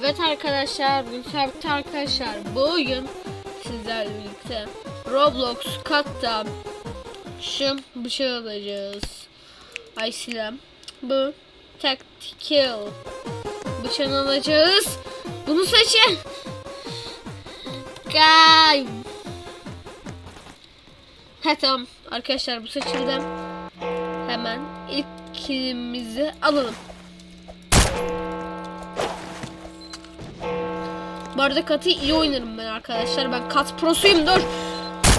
Evet arkadaşlar, evet arkadaşlar. Bugün sizlerle birlikte Roblox katta şu bıçağı alacağız. Ay silem. Bu tactical bıçağını alacağız. Bunu seçin. Gay. Ha tamam arkadaşlar bu seçildi. Hemen ilk kilimizi alalım. Bu arada katı iyi oynarım ben arkadaşlar. Ben kat prosuyum dur.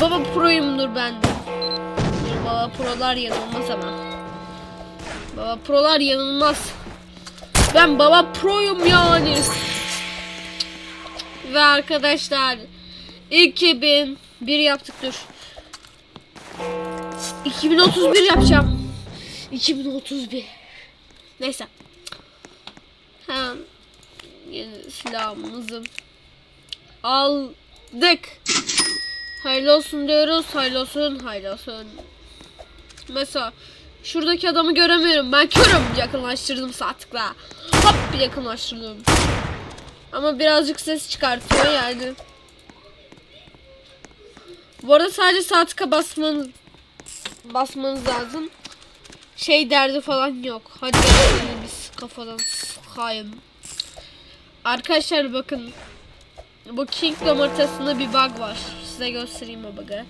Baba proyumdur ben. Baba prolar yanılmaz ama. Baba prolar yanılmaz. Ben baba proyum yani. Ve arkadaşlar 2001 yaptık dur. 2031 yapacağım. 2031. Neyse. Hem silahımızı aldık. Hayırlı olsun diyoruz. Hayırlı olsun. Hayırlı olsun. Mesela şuradaki adamı göremiyorum. Ben körüm. Yakınlaştırdım saatlikle. Hop yakınlaştırdım. Ama birazcık ses çıkartıyor yani. Bu arada sadece saatike basmanız basmanız lazım. Şey derdi falan yok. Hadi biz kafadan sıkayım. Arkadaşlar bakın. Bu Kingdom haritasında bir bug var. Size göstereyim o bug'ı.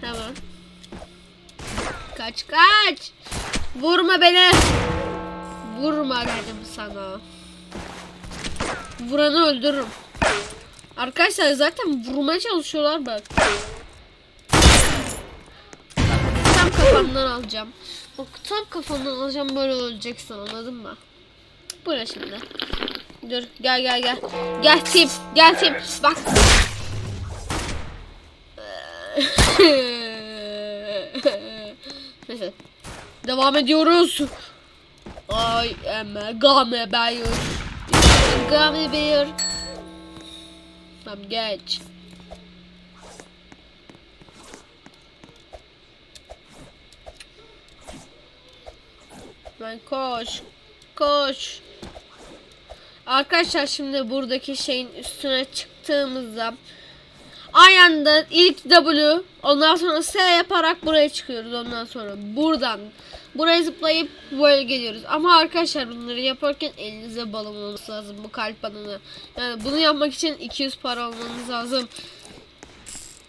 Hemen. Kaç kaç. Vurma beni. Vurma dedim sana. Vuranı öldürürüm. Arkadaşlar zaten vurmaya çalışıyorlar bak. Tam kafandan alacağım. O tam kafandan alacağım böyle öleceksin anladın mı? Bu ne şimdi? Dur gel gel gel. Gel tip gel tip bak. Devam ediyoruz. Ay emme game bear. Game bear. Tamam geç. Ben koş. Koş. Arkadaşlar şimdi buradaki şeyin üstüne çıktığımızda aynı anda ilk W ondan sonra S yaparak buraya çıkıyoruz ondan sonra. Buradan. Buraya zıplayıp böyle geliyoruz. Ama arkadaşlar bunları yaparken elinize balon olması lazım bu kalp balonu. Yani bunu yapmak için 200 para almanız lazım.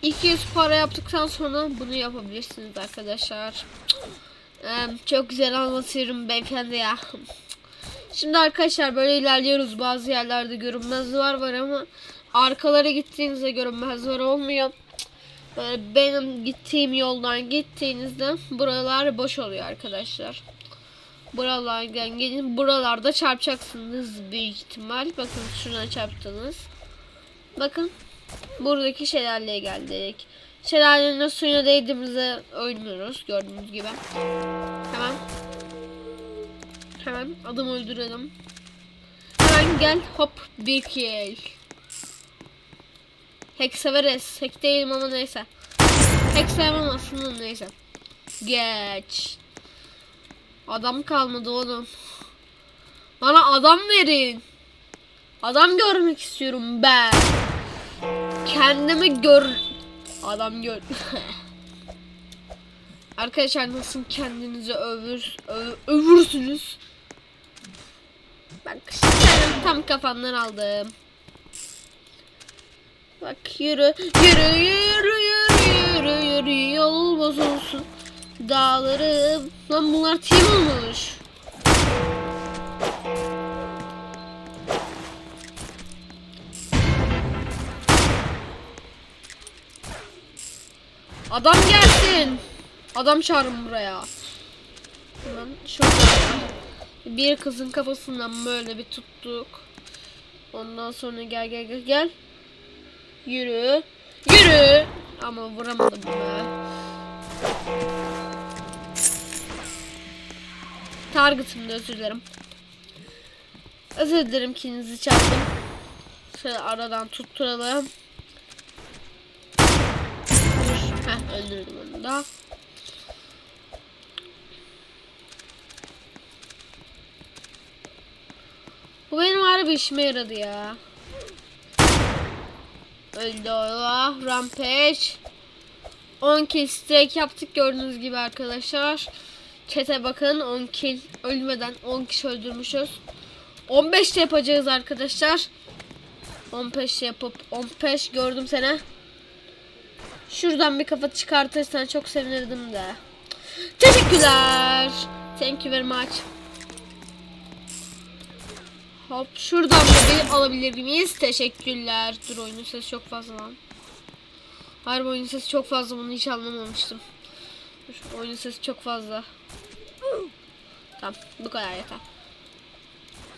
200 para yaptıktan sonra bunu yapabilirsiniz arkadaşlar. Ee, çok güzel anlatıyorum beyefendi ya Şimdi arkadaşlar böyle ilerliyoruz. Bazı yerlerde görünmez duvar var ama arkalara gittiğinizde görünmez duvar olmuyor. Böyle benim gittiğim yoldan gittiğinizde buralar boş oluyor arkadaşlar. Buralardan gelin buralarda çarpacaksınız büyük ihtimal. Bakın şuna çarptınız. Bakın buradaki şelaleye geldik. Şelalenin suyuna değdiğimizde oynuyoruz gördüğünüz gibi. Tamam. Hemen adam öldürelim. Hemen gel hop bir kill. Hack severiz. Hack değilim ama neyse. Hack sevmem aslında neyse. Geç. Adam kalmadı oğlum. Bana adam verin. Adam görmek istiyorum ben. Kendimi gör... Adam gör... Arkadaşlar nasıl kendinizi övür, öv, övürsünüz? Bak tam kafandan aldım. Bak yürü yürü yürü yürü yürü yürü yol bozulsun. Dağlarım. Lan bunlar team olmuş. Adam gelsin. Adam çağırın buraya. Hemen şurada bir kızın kafasından böyle bir tuttuk. Ondan sonra gel gel gel gel. Yürü. Yürü. Ama vuramadım be. Target'ımda özür dilerim. Özür dilerim kilinizi çaldım. Şöyle aradan tutturalım. Heh öldürdüm onu da. Bu benim harbi işime yaradı ya. Öldü Allah. Rampage. 10 kill strike yaptık gördüğünüz gibi arkadaşlar. Çete bakın 10 kill ölmeden 10 kişi öldürmüşüz. 15 de yapacağız arkadaşlar. 15 yapıp 15 gördüm seni. Şuradan bir kafa çıkartırsan çok sevinirdim de. Teşekkürler. Thank you very much. Hop şuradan da bir alabilir miyiz? Teşekkürler. Dur oyunun sesi çok fazla lan. Harbi oyunun sesi çok fazla bunu hiç anlamamıştım. Dur, oyunun sesi çok fazla. Tamam bu kadar yeter.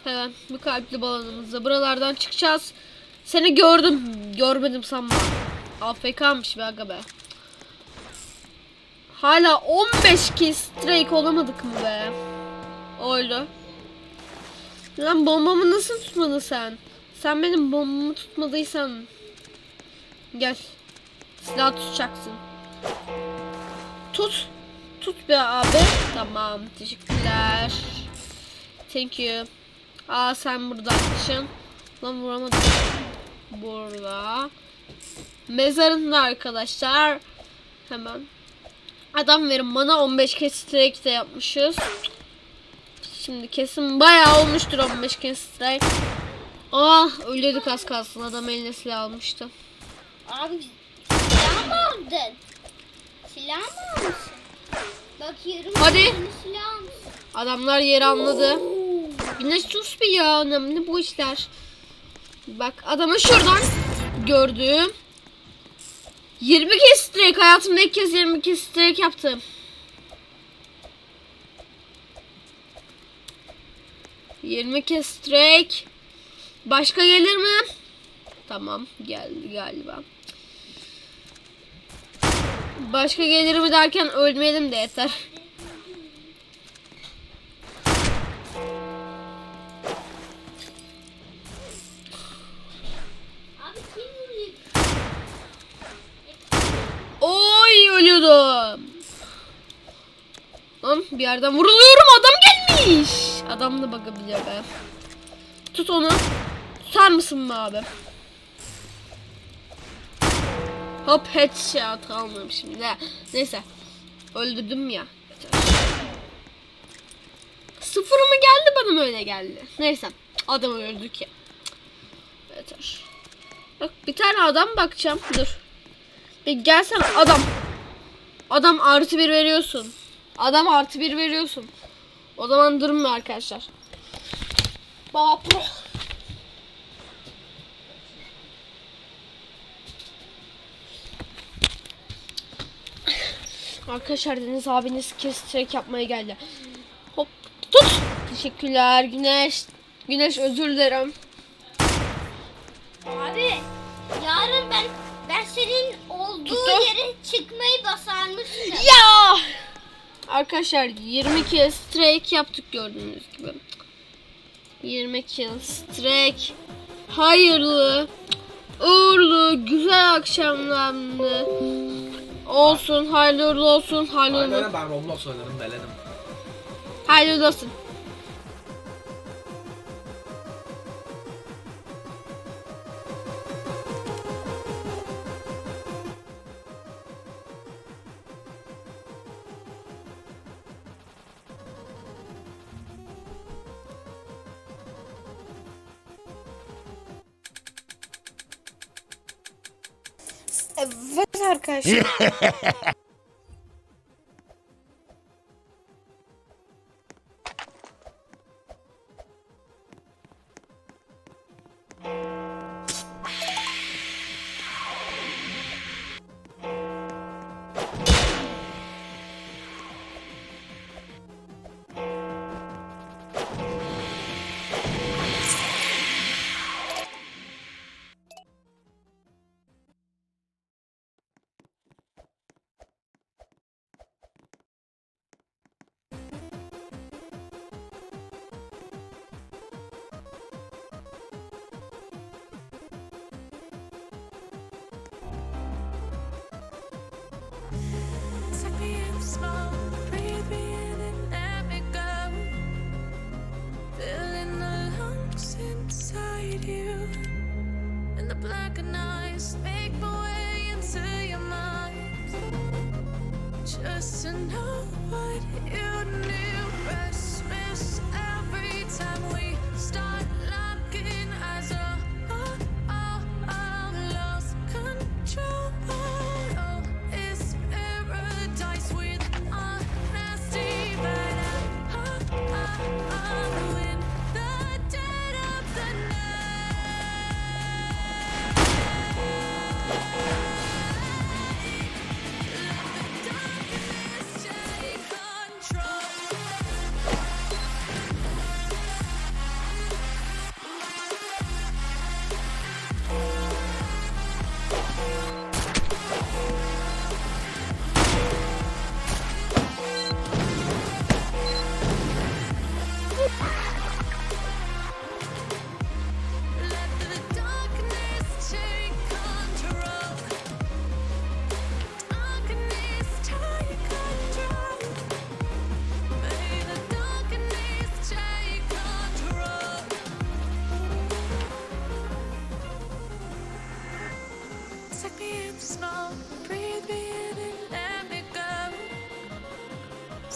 Hemen bir kalpli balonumuzla buralardan çıkacağız. Seni gördüm. Görmedim sanma. AFK'mış be aga be. Hala 15 kill strike olamadık mı be? Öyle. Lan bombamı nasıl tutmadın sen? Sen benim bombamı tutmadıysan gel. Silah tutacaksın. Tut. Tut be abi. Tamam. Teşekkürler. Thank you. Aa sen buradaymışsın. Lan vuramadım. Burada. Mezarında arkadaşlar. Hemen. Adam verin bana 15 kez strike de yapmışız. Şimdi kesin bayağı olmuştur 15 kez strike. Ah ölüyorduk az kalsın adam eline silah almıştı. Abi silah mı aldın? Silah mı almışsın? Bak yarım Hadi. silah almışsın. Adamlar yeri anladı. Güneş sus bir ya önemli bu işler. Bak adamı şuradan gördüm. 20 kez strike hayatımda ilk kez 20 kez strike yaptım. 20 kez strike. Başka gelir mi? Tamam geldi galiba. Başka gelir mi derken ölmeyelim de yeter. Oy ölüyordum. Lan bir yerden vuruluyorum adam gelmiş. Adam da bakabiliyor be. Tut onu. Tutar mısın be abi? Hop headshot almıyorum şimdi. Neyse. Öldürdüm ya. Sıfır mı geldi bana mı öyle geldi? Neyse. Adam öldük ya. Yeter. Bak bir tane adam bakacağım. Dur. Bir gelsene adam. Adam artı bir veriyorsun. Adam artı bir veriyorsun. O zaman durun mu arkadaşlar? Baba pro. Arkadaşlar Deniz abiniz kestirek yapmaya geldi. Hop tut. Teşekkürler Güneş. Güneş özür dilerim. Arkadaşlar 20 kill strike yaptık gördüğünüz gibi. 20 kill strike. Hayırlı, uğurlu, güzel akşamlardı. Olsun, hayırlı olsun, hayırlı. Aynen ben Roblox oynarım beledim. Hayırlı olsun. Evet arkadaşlar. smile.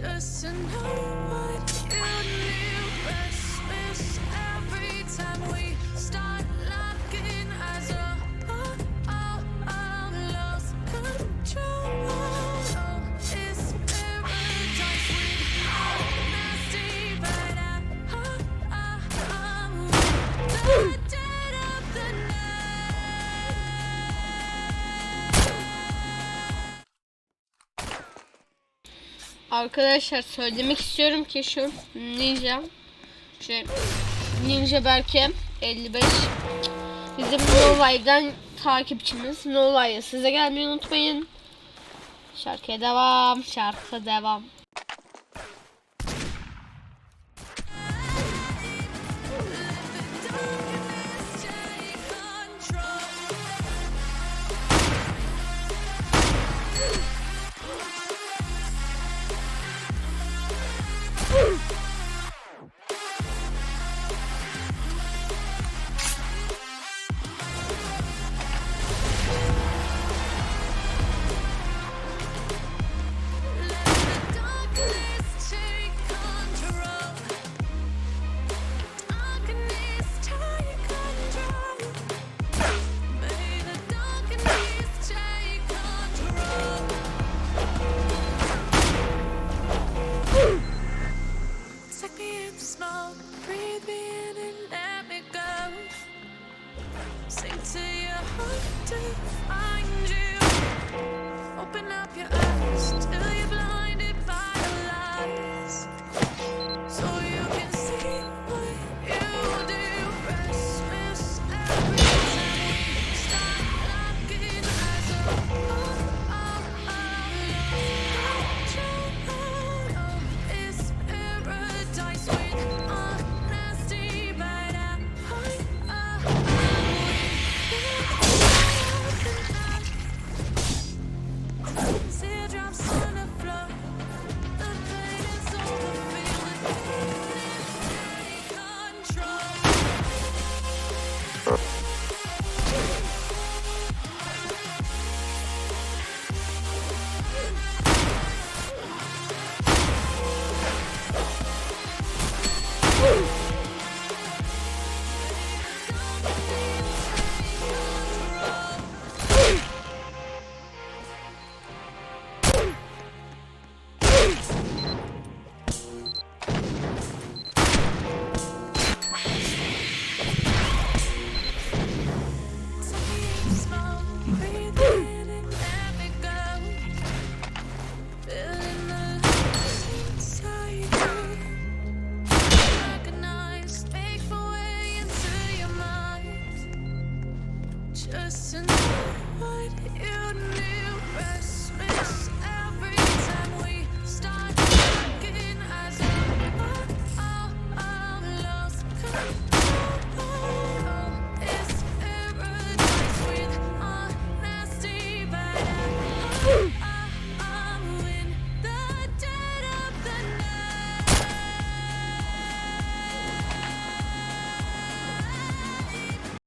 just to know what you restless. Arkadaşlar söylemek istiyorum ki şu ninja şey ninja belki 55 bizim Nolay'dan takipçimiz Nolay'a size gelmeyi unutmayın. Şarkıya devam, şarkı devam. smoke, breathe me in and let me go. Sing to your heart to find you. Open up your eyes till you blind. just to know what you know.